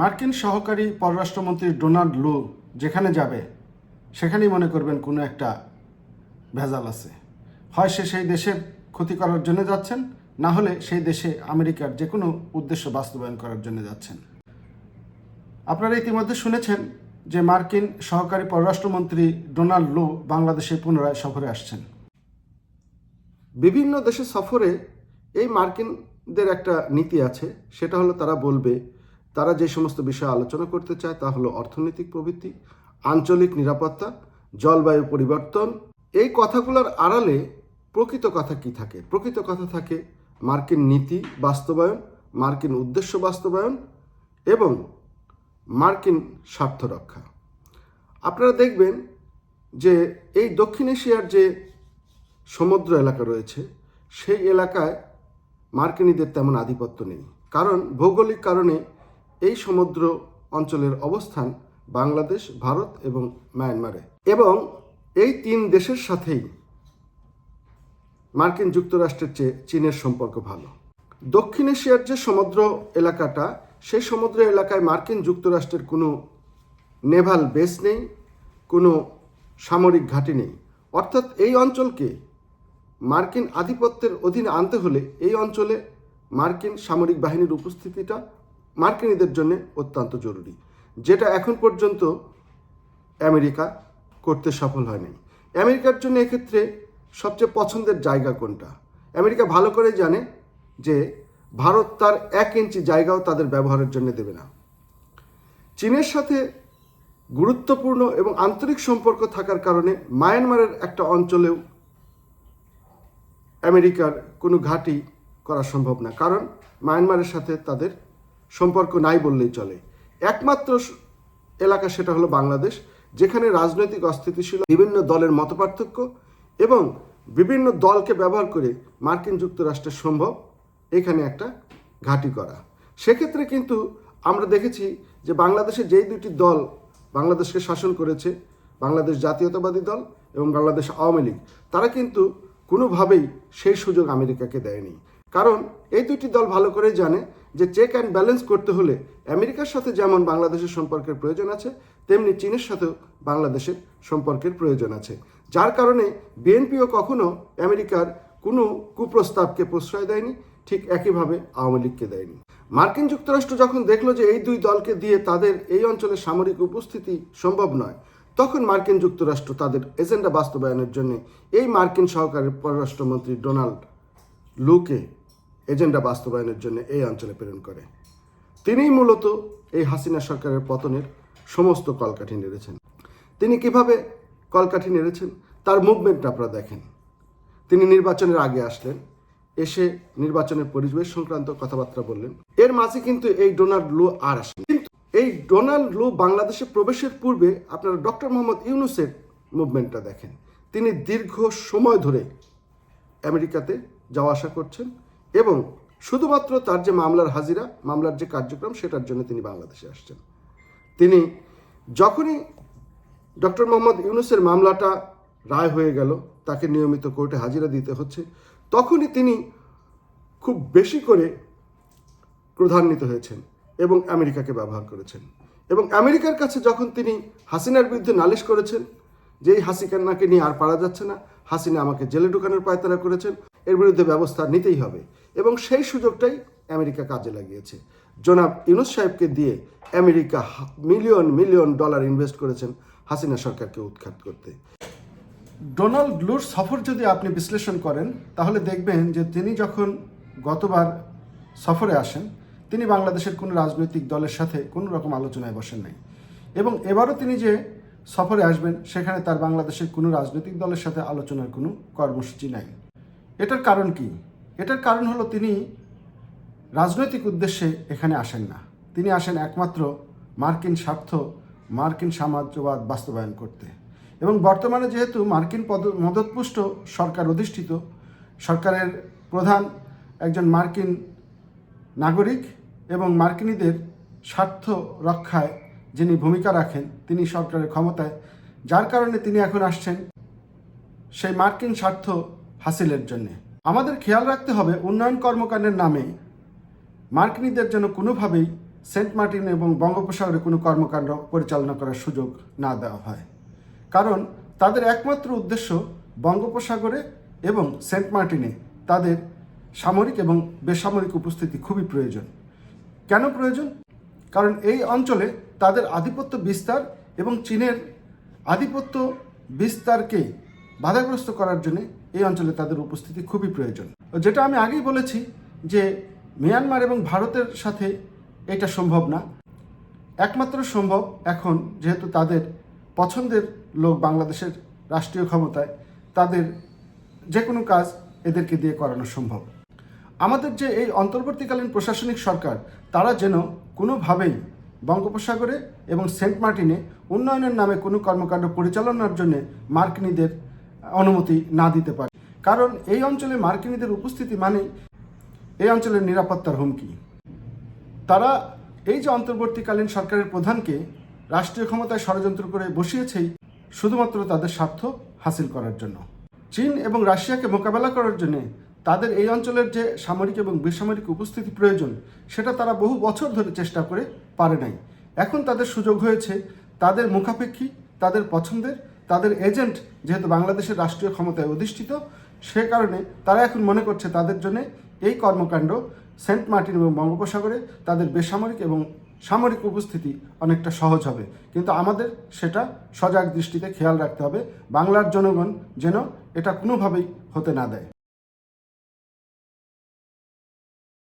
মার্কিন সহকারী পররাষ্ট্রমন্ত্রী ডোনাল্ড লু যেখানে যাবে, সেখানেই মনে করবেন কোনো একটা ভেজাল আছে। হয় সে সেই দেশের ক্ষতি করার জন্য যাচ্ছেন, না হলে সেই দেশে আমেরিকার যে কোনো উদ্দেশ্য বাস্তবায়ন করার জন্য যাচ্ছেন। আপনারা ইতিমধ্যে শুনেছেন যে মার্কিন সহকারী পররাষ্ট্রমন্ত্রী ডোনাল্ড লু বাংলাদেশে পুনরায় সফরে আসছেন। বিভিন্ন দেশে সফরে এই মার্কিনদের একটা নীতি আছে, সেটা হলো তারা বলবে তারা যে সমস্ত বিষয়ে আলোচনা করতে চায় তা হলো অর্থনৈতিক প্রবৃত্তি, আঞ্চলিক নিরাপত্তা, জলবায়ু পরিবর্তন। এই কথাগুলোর আড়ালে প্রকৃত কথা কি থাকে? প্রকৃত কথা থাকে মার্কিন নীতি বাস্তবায়ন, মার্কিন উদ্দেশ্য বাস্তবায়ন এবং মার্কিন স্বার্থ রক্ষা। আপনারা দেখবেন যে এই দক্ষিণ এশিয়ার যে সমুদ্র এলাকা রয়েছে, সেই এলাকায় মার্কিনীদের তেমন আধিপত্য নেই। কারণ ভৌগোলিক কারণে এই সমুদ্র অঞ্চলের অবস্থান বাংলাদেশ, ভারত এবং মায়ানমারে। এবং এই তিন দেশের সাথেই মার্কিন যুক্তরাষ্ট্রের চেয়ে চীনের সম্পর্ক ভালো। দক্ষিণ এশিয়ার যে সমুদ্র এলাকাটা সেই সমুদ্র এলাকায় মার্কিন যুক্তরাষ্ট্রের কোনো নেভাল বেস নেই, কোনো সামরিক ঘাঁটি নেই। অর্থাৎ এই অঞ্চলকে মার্কিন আধিপত্যের অধীনে আনতে হলে এই অঞ্চলে মার্কিন সামরিক বাহিনীর উপস্থিতিটা মার্কিনীদের জন্য অত্যন্ত জরুরি, যেটা এখন পর্যন্ত আমেরিকা করতে সফল হয়নি। আমেরিকার জন্য এক্ষেত্রে সবচেয়ে পছন্দের জায়গা কোনটা? আমেরিকা ভালো করে জানে যে ভারত তার এক ইঞ্চি জায়গাও তাদের ব্যবহারের জন্য দেবে না। চীনের সাথে গুরুত্বপূর্ণ এবং আন্তরিক সম্পর্ক থাকার কারণে মায়ানমারের একটা অঞ্চলেও আমেরিকার কোনো ঘাঁটি করা সম্ভব না, কারণ মায়ানমারের সাথে তাদের সম্পর্ক নাই বললেই চলে। একমাত্র এলাকা সেটা হলো বাংলাদেশ, যেখানে রাজনৈতিক অস্থিতিশীল বিভিন্ন দলের মতপার্থক্য এবং বিভিন্ন দলকে ব্যবহার করে মার্কিন যুক্তরাষ্ট্রের সম্ভব, এখানে একটা ঘাঁটি করা। সেক্ষেত্রে কিন্তু আমরা দেখেছি যে বাংলাদেশে যেই দুটি দল বাংলাদেশকে শাসন করেছে, বাংলাদেশ জাতীয়তাবাদী দল এবং বাংলাদেশ আওয়ামী লীগ, তারা কিন্তু কোনোভাবেই সেই সুযোগ আমেরিকাকে দেয়নি। কারণ এই দুটি দল ভালো করে জানে যে চেক অ্যান্ড ব্যালেন্স করতে হলে আমেরিকার সাথে যেমন বাংলাদেশের সম্পর্কের প্রয়োজন আছে, তেমনি চীনের সাথেও বাংলাদেশের সম্পর্কের প্রয়োজন আছে। যার কারণে বিএনপিও কখনো আমেরিকার কোনো কুপ্রস্তাবকে প্রশ্রয় দেয়নি, ঠিক একইভাবে আওয়ামী লীগকে দেয়নি। মার্কিন যুক্তরাষ্ট্র যখন দেখল যে এই দুই দলকে দিয়ে তাদের এই অঞ্চলে সামরিক উপস্থিতি সম্ভব নয়, তখন মার্কিন যুক্তরাষ্ট্র তাদের এজেন্ডা বাস্তবায়নের জন্য এই মার্কিন সহকারী পররাষ্ট্রমন্ত্রী ডোনাল্ড লুকে এজেন্ডা বাস্তবায়নের জন্য এই অঞ্চলে প্রেরণ করে। তিনিই মূলত এই হাসিনা সরকারের পতনের সমস্ত কলকাঠি নেড়েছেন। তিনি কীভাবে কলকাঠি নেড়েছেন তার মুভমেন্ট আপনারা দেখেন। তিনি নির্বাচনের আগে আসলেন, এসে নির্বাচনের পরিবেশ সংক্রান্ত কথাবার্তা বললেন। এর মাঝে কিন্তু এই ডোনাল্ড লু আর আসেন। কিন্তু এই ডোনাল্ড লু বাংলাদেশে প্রবেশের পূর্বে আপনারা ডক্টর মোহাম্মদ ইউনুসের মুভমেন্টটা দেখেন। তিনি দীর্ঘ সময় ধরে আমেরিকাতে যাওয়া আসা করছেন। এবং শুধুমাত্র তার যে মামলার হাজিরা, মামলার যে কার্যক্রম, সেটার জন্য তিনি বাংলাদেশে আসছেন। তিনি যখনই ডক্টর মোহাম্মদ ইউনুসের মামলাটা রায় হয়ে গেল, তাকে নিয়মিত কোর্টে হাজিরা দিতে হচ্ছে, তখনই তিনি খুব বেশি করে ক্রধান্বিত হয়েছেন এবং আমেরিকাকে ব্যবহার করেছেন। এবং আমেরিকার কাছে যখন তিনি হাসিনার বিরুদ্ধে নালিশ করেছেন যে এই হাসিনাকে নিয়ে আর পারা যাচ্ছে না, হাসিনা আমাকে জেলে ঢুকানোর পায়তারা করেছেন এর বিরুদ্ধে ব্যবস্থা নিতেই হবে। এবং সেই সুযোগটাই আমেরিকা কাজে লাগিয়েছে। জনাব ইউনুস সাহেবকে দিয়ে America million million dollar invest করেছেন হাসিনা সরকারকে উৎখাত করতে। ডোনাল্ড লুর সফর যদি আপনি বিশ্লেষণ করেন, তাহলে দেখবেন যে তিনি যখন গতবার সফরে আসেন, তিনি বাংলাদেশের কোনো রাজনৈতিক দলের সাথে কোনো রকম আলোচনায় বসেন নাই। এবং এবারও তিনি যে সফরে আসবেন, সেখানে তার বাংলাদেশের কোনো রাজনৈতিক দলের সাথে আলোচনার কোনো কর্মসূচি নাই। এটার কারণ কি? এটার কারণ হলো তিনি রাজনৈতিক উদ্দেশ্যে এখানে আসেন না। তিনি আসেন একমাত্র মার্কিন স্বার্থ, মার্কিন সাম্রাজ্যবাদ বাস্তবায়ন করতে। এবং বর্তমানে যেহেতু মার্কিন পদ, মদতপুষ্ট সরকার অধিষ্ঠিত, সরকারের প্রধান একজন মার্কিন নাগরিক এবং মার্কিনীদের স্বার্থ রক্ষায় যিনি ভূমিকা রাখেন, তিনি সরকারের ক্ষমতায়। যার কারণে তিনি এখন আসছেন সেই মার্কিন স্বার্থ হাসিলের জন্য। আমাদের খেয়াল রাখতে হবে উন্নয়ন কর্মকাণ্ডের নামে। মার্কিনীদের যেন কোনোভাবেই সেন্ট মার্টিন এবং বঙ্গোপসাগরে কোনো কর্মকাণ্ড পরিচালনা করার সুযোগ না দেওয়া হয়। কারণ তাদের একমাত্র উদ্দেশ্য বঙ্গোপসাগরে এবং সেন্ট মার্টিনে তাদের সামরিক এবং বেসামরিক উপস্থিতি খুবই প্রয়োজন। কেন প্রয়োজন? কারণ এই অঞ্চলে তাদের আধিপত্য বিস্তার এবং চীনের আধিপত্য বিস্তারকে বাধাগ্রস্ত করার জন্য এই অঞ্চলে তাদের উপস্থিতি খুবই প্রয়োজন। যেটা আমি আগেই বলেছি যে মিয়ানমার এবং ভারতের সাথে এটা সম্ভব না। একমাত্র সম্ভব এখন যেহেতু তাদের পছন্দের লোক বাংলাদেশের রাষ্ট্রীয় ক্ষমতায়, তাদের যে কোনো কাজ এদেরকে দিয়ে করানো সম্ভব। আমাদের যে এই অন্তর্বর্তীকালীন প্রশাসনিক সরকার, তারা যেন কোনোভাবেই বঙ্গোপসাগরে এবং সেন্ট মার্টিনে উন্নয়নের নামে কোনো কর্মকাণ্ড পরিচালনার জন্য মার্কিনীদের অনুমতি না দিতে পারে। কারণ এই অঞ্চলে মার্কিনীদের উপস্থিতি মানেই এই অঞ্চলের নিরাপত্তার হুমকি। তারা এই যে অন্তর্বর্তীকালীন সরকারের প্রধানকে রাষ্ট্রীয় ক্ষমতায় ষড়যন্ত্র করে বসিয়েছেই শুধুমাত্র তাদের স্বার্থ হাসিল করার জন্য। চীন এবং রাশিয়াকে মোকাবেলা করার জন্য তাদের এই অঞ্চলের যে সামরিক এবং বেসামরিক উপস্থিতি প্রয়োজন, সেটা তারা বহু বছর ধরে চেষ্টা করে পারে নাই। এখন তাদের সুযোগ হয়েছে তাদের মুখাপেক্ষী, তাদের পছন্দের তাদের এজেন্ট যেহেতু বাংলাদেশের রাষ্ট্রীয় ক্ষমতায় অধিষ্ঠিত, সে কারণে তারা এখন মনে করছে তাদের জন্য এই কর্মকাণ্ড সেন্ট মার্টিন এবং বঙ্গোপসাগরে তাদের বেসামরিক এবং সামরিক উপস্থিতি অনেকটা সহজ হবে। কিন্তু আমাদের সেটা সজাগ দৃষ্টিতে খেয়াল রাখতে হবে। বাংলার জনগণ যেন এটা কোনোভাবেই হতে না দেয়।